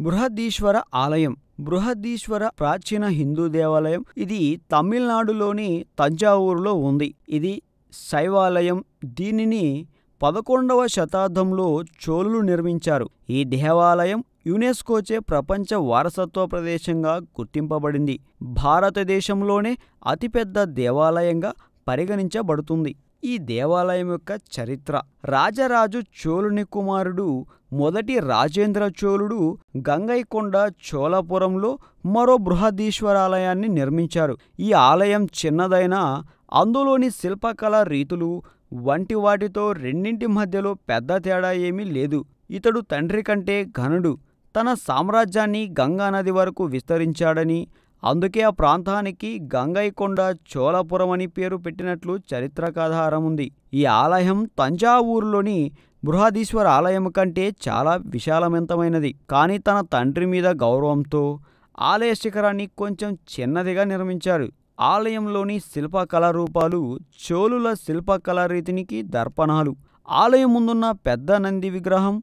బృహదీశ్వర ఆలయం బృహదీశ్వర ప్రాచీన హిందూ దేవాలయం. ఇది తమిళనాడులోని తంజావూరులో ఉంది. ఇది శైవాలయం. దీనిని పదకొండవ శతాబ్దంలో చోళులు నిర్మించారు. ఈ దేవాలయం యునెస్కోచే ప్రపంచ వారసత్వ ప్రదేశంగా గుర్తింపబడింది. భారతదేశంలోనే అతిపెద్ద దేవాలయంగా పరిగణించబడుతుంది. ఈ దేవాలయం యొక్క చరిత్ర. రాజరాజు చోళుని కుమారుడు మొదటి రాజేంద్ర చోళుడు గంగైకొండ చోళపురంలో మరో బృహదీశ్వరాలయాన్ని నిర్మించారు. ఈ ఆలయం చిన్నదైనా అందులోని శిల్పకళ రీతులు వంటి వాటితో రెండింటి మధ్యలో పెద్ద తేడా ఏమీ లేదు. ఇతడు తండ్రి కంటే ఘనుడు. తన సామ్రాజ్యాన్ని గంగానది వరకు విస్తరించాడని అందుకే ఆ ప్రాంతానికి గంగైకొండ చోళపురం అని పేరు పెట్టినట్లు చరిత్రకాధారం ఉంది ఈ ఆలయం తంజావూరులోని బృహదీశ్వర ఆలయం కంటే చాలా విశాలవంతమైనది కానీ తన తండ్రి మీద గౌరవంతో ఆలయ శిఖరాన్ని కొంచెం చిన్నదిగా నిర్మించారు. ఆలయంలోని శిల్పకళారూపాలు చోళుల శిల్పకళా రీతినికి దర్పణాలు. ఆలయం ముందున్న పెద్ద నంది విగ్రహం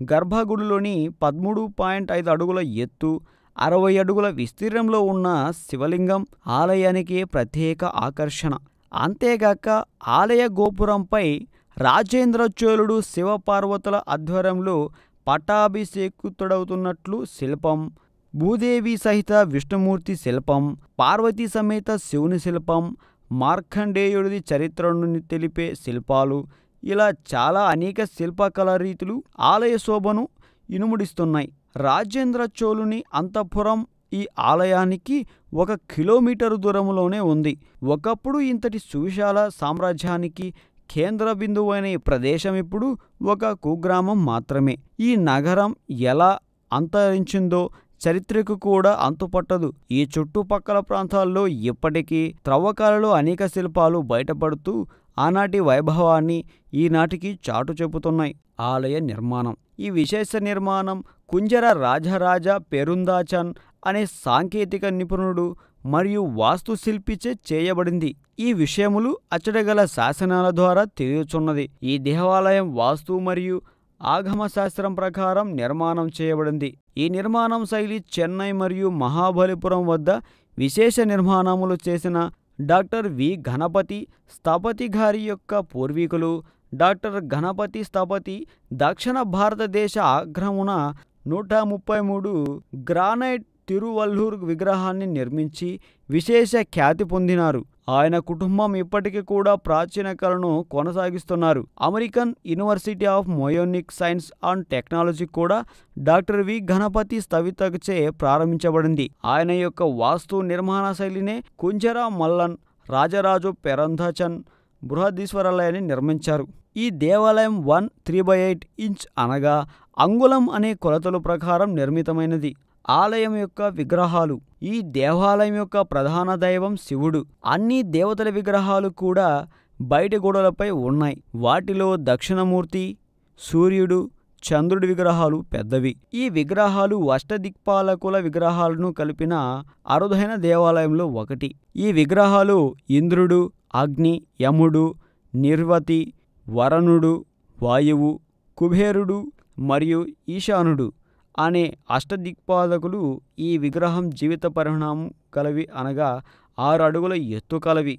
గర్భగుడిలోని పదమూడు పాయింట్ ఐదు అడుగుల ఎత్తు అరవై అడుగుల విస్తీర్ణంలో ఉన్న శివలింగం ఆలయానికి ప్రత్యేక ఆకర్షణ. అంతేగాక ఆలయ గోపురంపై రాజేంద్ర చోళుడు శివపార్వతుల ఆధ్వర్యంలో పట్టాభిషేకుతుడవుతున్నట్లు శిల్పం భూదేవి సహిత విష్ణుమూర్తి శిల్పం పార్వతీ సమేత శివుని శిల్పం మార్కండేయుడిది చరిత్రను తెలిపే శిల్పాలు ఇలా చాలా అనేక శిల్పకళా రీతులు ఆలయ శోభను ఇనుముడిస్తున్నాయి. రాజేంద్ర చోళుని అంతఃపురం ఈ ఆలయానికి ఒక కిలోమీటరు దూరంలోనే ఉంది. ఒకప్పుడు ఇంతటి సువిశాల సామ్రాజ్యానికి కేంద్ర బిందువు అయిన ఈ ప్రదేశం ఇప్పుడు ఒక కుగ్రామం మాత్రమే. ఈ నగరం ఎలా అంతరించిందో చరిత్రకు కూడా అంతుపట్టదు. ఈ చుట్టుపక్కల ప్రాంతాల్లో ఇప్పటికీ త్రవ్వకాలలో అనేక శిల్పాలు బయటపడుతూ ఆనాటి వైభవాన్ని ఈనాటికి చాటు చెబుతున్నాయి. ఆలయ నిర్మాణం. ఈ విశేష నిర్మాణం కుంజర రాజరాజ పెరుందాచన్ అనే సాంకేతిక నిపుణుడు మరియు వాస్తుశిల్పిచే చేయబడింది. ఈ విషయములు అచ్చటగల శాసనాల ద్వారా తెలియచున్నది. ఈ దేవాలయం వాస్తు మరియు ఆగమ శాస్త్రం ప్రకారం నిర్మాణం చేయబడింది. ఈ నిర్మాణం శైలి చెన్నై మరియు మహాబలిపురం వద్ద విశేష నిర్మాణములు చేసిన డాక్టర్ వి. గణపతి స్థపతి గారి యొక్క పూర్వీకులు డాక్టర్ గణపతి స్థపతి దక్షిణ భారతదేశ ఆగ్రమున నూట ముప్పై మూడు గ్రానైట్ తిరువల్లూర్ విగ్రహాన్ని నిర్మించి విశేష ఖ్యాతి పొందినారు. ఆయన కుటుంబం ఇప్పటికీ కూడా ప్రాచీన కళను కొనసాగిస్తున్నారు. American university of మయోనిక్ science and technology కూడా డాక్టర్ వి. గణపతి స్థవితచే ప్రారంభించబడింది. ఆయన యొక్క వాస్తు నిర్మాణ శైలినే కుంజరా మల్లన్ రాజరాజు పెరంధచన్ బృహదీశ్వరాలయాన్ని నిర్మించారు. ఈ దేవాలయం one three by eight inch అనగా అంగుళం అనే కొలతల ప్రకారం నిర్మితమైనది. ఆలయం యొక్క విగ్రహాలు ఈ దేవాలయం యొక్క ప్రధాన దైవం శివుడు. అన్ని దేవతల విగ్రహాలు కూడా బయటి గోడలపై ఉన్నాయి. వాటిలో దక్షిణమూర్తి సూర్యుడు చంద్రుడి విగ్రహాలు పెద్దవి. ఈ విగ్రహాలు అష్టదిక్పాలకుల విగ్రహాలను కలిపిన అరుదైన దేవాలయంలో ఒకటి. ఈ విగ్రహాలు ఇంద్రుడు అగ్ని యముడు నిర్వతి వరణుడు వాయువు కుబేరుడు మరియు ఈశానుడు. అనే అష్టదిక్పాదకులు ఈ విగ్రహం జీవిత పరిణామం కలవి అనగా ఆరు అడుగుల ఎత్తు కలవి.